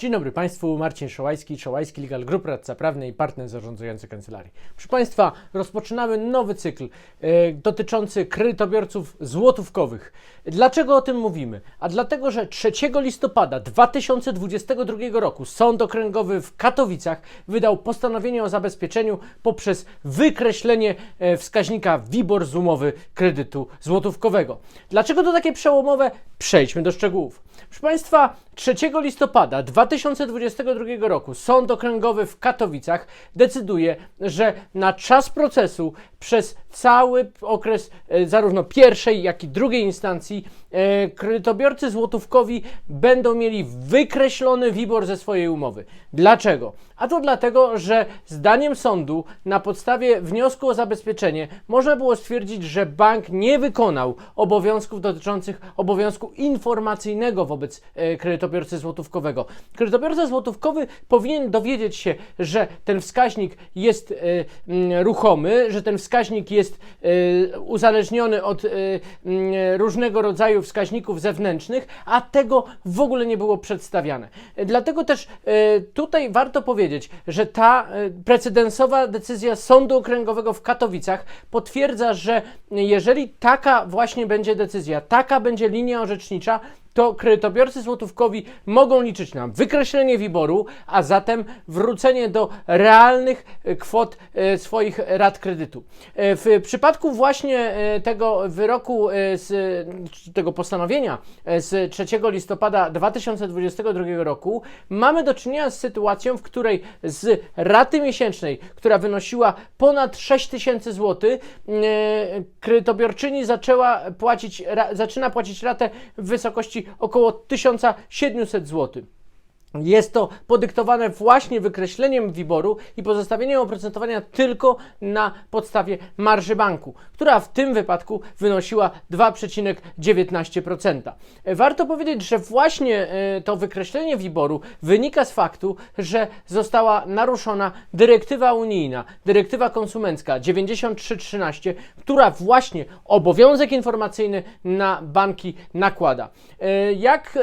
Dzień dobry Państwu, Marcin Szołajski, Szołajski Legal Group, radca prawny i partner zarządzający kancelarii. Proszę Państwa, rozpoczynamy nowy cykl e, dotyczący kredytobiorców złotówkowych. Dlaczego o tym mówimy? A dlatego, że 3 listopada 2022 roku Sąd Okręgowy w Katowicach wydał postanowienie o zabezpieczeniu poprzez wykreślenie e, wskaźnika WIBOR z umowy kredytu złotówkowego. Dlaczego to takie przełomowe? Przejdźmy do szczegółów. Proszę Państwa, 3 listopada 2022 roku Sąd Okręgowy w Katowicach decyduje, że na czas procesu przez cały okres e, zarówno pierwszej, jak i drugiej instancji e, kredytobiorcy złotówkowi będą mieli wykreślony WIBOR ze swojej umowy. Dlaczego? A to dlatego, że zdaniem sądu na podstawie wniosku o zabezpieczenie można było stwierdzić, że bank nie wykonał obowiązków dotyczących obowiązku informacyjnego wobec e, kredytobiorcy złotówkowego. Kredytobiorca złotówkowy powinien dowiedzieć się, że ten wskaźnik jest e, ruchomy, że ten wskaźnik jest e, uzależniony od różnego rodzaju wskaźników zewnętrznych, a tego w ogóle nie było przedstawiane. Dlatego też tutaj warto powiedzieć, że ta precedensowa decyzja Sądu Okręgowego w Katowicach potwierdza, że jeżeli taka właśnie będzie decyzja, taka będzie linia orzecznicza, to kredytobiorcy złotówkowi mogą liczyć na wykreślenie WIBOR-u, a zatem wrócenie do realnych e, kwot e, swoich rat kredytu. E, W przypadku właśnie tego wyroku, z tego postanowienia z 3 listopada 2022 roku mamy do czynienia z sytuacją, w której z raty miesięcznej, która wynosiła ponad 6 tysięcy złotych, e, kredytobiorczyni zaczęła płacić, ra, zaczyna płacić ratę w wysokości około 1700 zł. Jest to podyktowane właśnie wykreśleniem WIBOR-u i pozostawieniem oprocentowania tylko na podstawie marży banku, która w tym wypadku wynosiła 2,19%. Warto powiedzieć, że właśnie e, to wykreślenie WIBOR-u wynika z faktu, że została naruszona dyrektywa unijna, dyrektywa konsumencka 9313, która właśnie obowiązek informacyjny na banki nakłada. E, Jak e,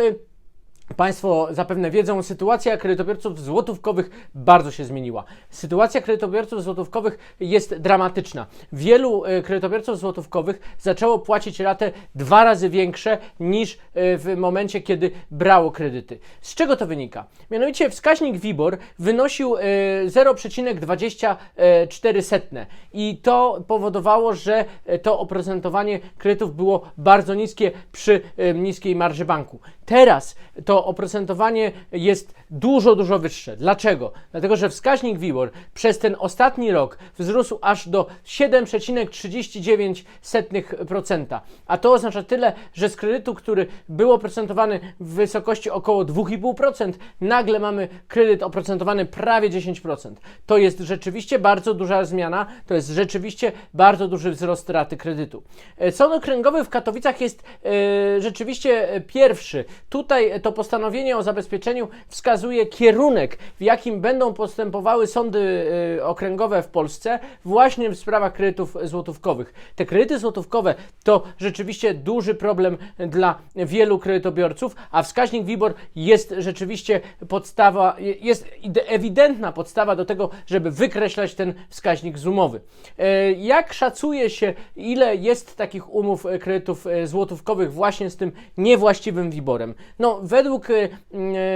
Państwo zapewne wiedzą, sytuacja kredytobiorców złotówkowych bardzo się zmieniła. Sytuacja kredytobiorców złotówkowych jest dramatyczna. Wielu e, kredytobiorców złotówkowych zaczęło płacić ratę dwa razy większe niż e, w momencie, kiedy brało kredyty. Z czego to wynika? Mianowicie wskaźnik WIBOR wynosił e, 0,24 i to powodowało, że e, to oprocentowanie kredytów było bardzo niskie przy e, niskiej marży banku. Teraz to oprocentowanie jest dużo, dużo wyższe. Dlaczego? Dlatego, że wskaźnik WIBOR przez ten ostatni rok wzrósł aż do 7,39%. A to oznacza tyle, że z kredytu, który był oprocentowany w wysokości około 2,5%, nagle mamy kredyt oprocentowany prawie 10%. To jest rzeczywiście bardzo duża zmiana, to jest rzeczywiście bardzo duży wzrost raty kredytu. E, Sąd Okręgowy w Katowicach jest e, rzeczywiście e, pierwszy. Tutaj to postanowienie o zabezpieczeniu wskazuje kierunek, w jakim będą postępowały sądy e, okręgowe w Polsce właśnie w sprawach kredytów złotówkowych. Te kredyty złotówkowe to rzeczywiście duży problem dla wielu kredytobiorców, a wskaźnik WIBOR jest rzeczywiście podstawa, jest ide- ewidentna podstawa do tego, żeby wykreślać ten wskaźnik z umowy. E, Jak szacuje się, ile jest takich umów e, kredytów e, złotówkowych właśnie z tym niewłaściwym WIBORem? No, według e,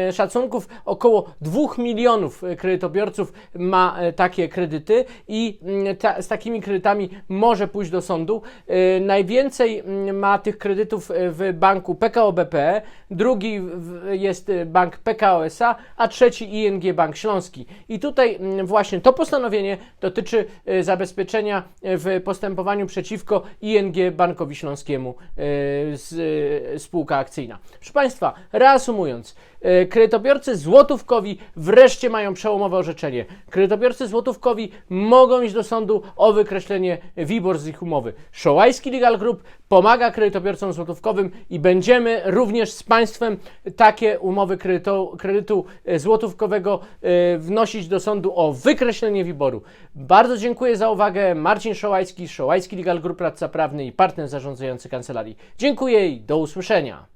e, szacunków około 2 milionów e, kredytobiorców ma takie kredyty i ta, z takimi kredytami może pójść do sądu. Najwięcej ma tych kredytów w banku PKO BP, drugi jest bank PKO SA, a trzeci ING Bank Śląski. I tutaj właśnie to postanowienie dotyczy zabezpieczenia w postępowaniu przeciwko ING Bankowi Śląskiemu spółka akcyjna. Państwa, reasumując, e, kredytobiorcy złotówkowi wreszcie mają przełomowe orzeczenie. Kredytobiorcy złotówkowi mogą iść do sądu o wykreślenie WIBOR z ich umowy. Szołajski Legal Group pomaga kredytobiorcom złotówkowym i będziemy również z Państwem takie umowy kredytu, kredytu e, złotówkowego e, wnosić do sądu o wykreślenie WIBOR-u. Bardzo dziękuję za uwagę. Marcin Szołajski, Szołajski Legal Group, radca prawny i partner zarządzający kancelarii. Dziękuję i do usłyszenia.